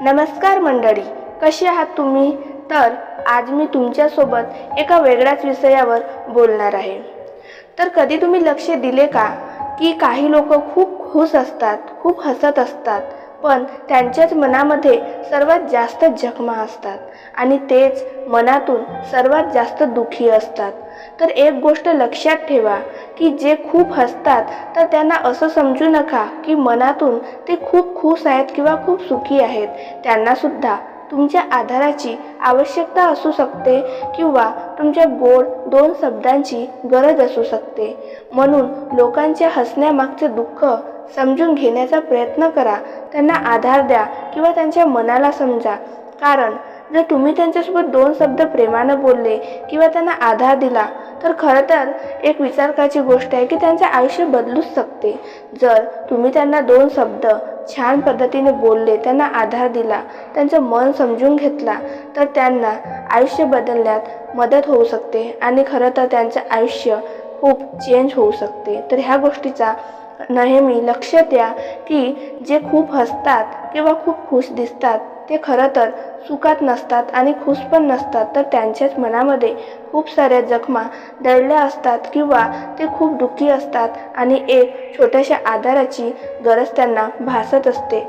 नमस्कार मंडळी कशी आहात तुम्ही? तर आज मी तुमच्यासोबत एका वेगळ्याच विषयावर बोलणार आहे. तर कधी तुम्ही लक्ष दिले का की काही लोक खूप खुश असतात खूप हसत असतात पण त्यांच्याच मनामध्ये सर्वात जास्त जखमा असतात आणि तेच मनातून सर्वात जास्त दुःखी असतात. तर एक गोष्ट लक्षात ठेवा की जे खूप हसतात तर त्यांना असं समजू नका की मनातून ते खूप खुश आहेत किंवा खूप सुखी आहेत. त्यांनासुद्धा तुमच्या आधाराची आवश्यकता असू शकते किंवा तुमच्या गोड दोन शब्दांची गरज असू शकते. म्हणून लोकांच्या हसण्यामागचे दुःख समजून घेण्याचा प्रयत्न करा. त्यांना आधार द्या किंवा त्यांच्या मनाला समजा. कारण जर तुम्ही त्यांच्यासोबत दोन शब्द प्रेमानं बोलले किंवा त्यांना आधार दिला तर खरं तर एक विचार करायची गोष्ट आहे की त्यांचे आयुष्य बदलूच शकते. जर तुम्ही त्यांना दोन शब्द छान पद्धतीने बोलले त्यांना आधार दिला त्यांचं मन समजून घेतला तर त्यांना आयुष्य बदलण्यात मदत होऊ शकते आणि खरं तर त्यांचं आयुष्य खूप चेंज होऊ शकते. तर ह्या गोष्टीचा नेहमी लक्ष द्या की जे खूप हसतात किंवा खूप खुश दिसतात ते खरं तर सुखात नसतात आणि खुश पण नसतात तर त्यांच्याच मनामध्ये खूप साऱ्या जखमा दडल्या असतात किंवा ते खूप दुःखी असतात आणि एक छोट्याशा आधाराची गरज त्यांना भासत असते.